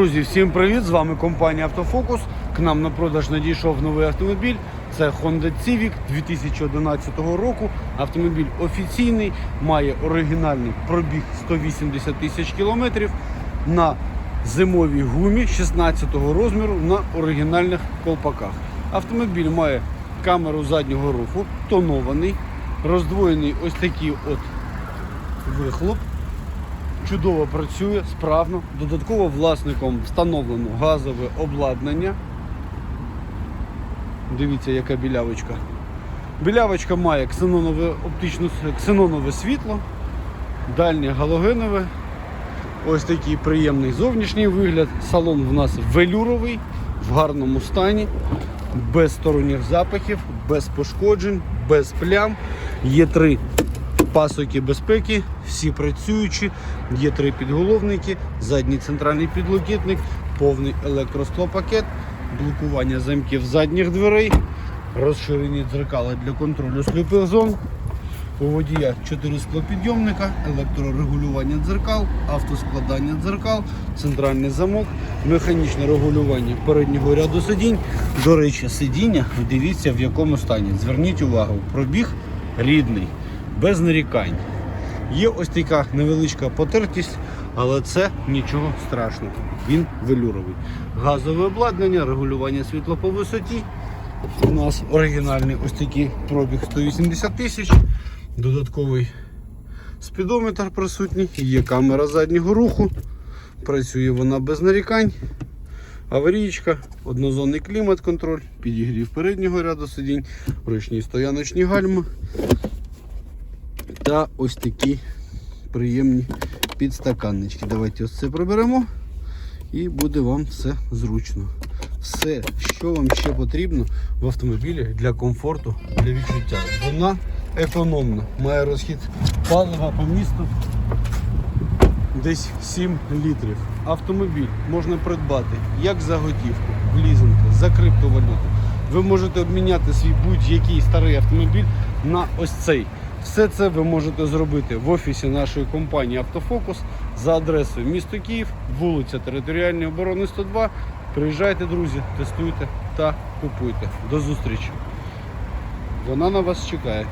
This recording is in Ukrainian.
Друзі, всім привіт! З вами компанія Автофокус. К нам на продаж надійшов новий автомобіль. Це Honda Civic 2011 року. Автомобіль офіційний, має оригінальний пробіг 180 тисяч кілометрів на зимовій гумі 16 розміру на оригінальних колпаках. Автомобіль має камеру заднього руху, тонований, роздвоєний ось такий от вихлоп чудово працює, справно. Додатково власником встановлено газове обладнання. Дивіться, яка білявочка. Білявочка має ксенонове оптично ксенонове світло, дальнє галогенове. Ось такий приємний зовнішній вигляд. Салон в нас велюровий, в гарному стані, без сторонніх запахів, без пошкоджень, без плям. Є три пасоки безпеки, всі працюючі, є три підголовники, задній центральний підлокітник, повний електросклопакет, блокування замків задніх дверей, розширені дзеркала для контролю сліпих зон. У водія 4 склопідйомника, електрорегулювання дзеркал, автоскладання дзеркал, центральний замок, механічне регулювання переднього ряду сидінь. До речі, сидіння, дивіться в якому стані. Зверніть увагу, пробіг рідний, без нарікань. Є ось така невеличка потертість, але це нічого страшного. Він велюровий. Газове обладнання, регулювання світла по висоті. У нас оригінальний ось такий пробіг 180 тисяч. Додатковий спідометр присутній, є камера заднього руху. Працює вона без нарікань. Аварійка, однозонний клімат-контроль, підігрів переднього ряду сидінь, ручні стояночні гальми та ось такі приємні підстаканнички. Давайте ось це приберемо і буде вам все зручно. Все, що вам ще потрібно в автомобілі для комфорту, для відчуття. Вона економна, має розхід палива по місту десь 7 літрів. Автомобіль можна придбати як за готівку, в лізинг, за криптовалюту. Ви можете обміняти свій будь-який старий автомобіль на ось цей. Все це ви можете зробити в офісі нашої компанії Автофокус за адресою місто Київ, вулиця Територіальної оборони 102. Приїжджайте, друзі, тестуйте та купуйте. До зустрічі. Вона на вас чекає.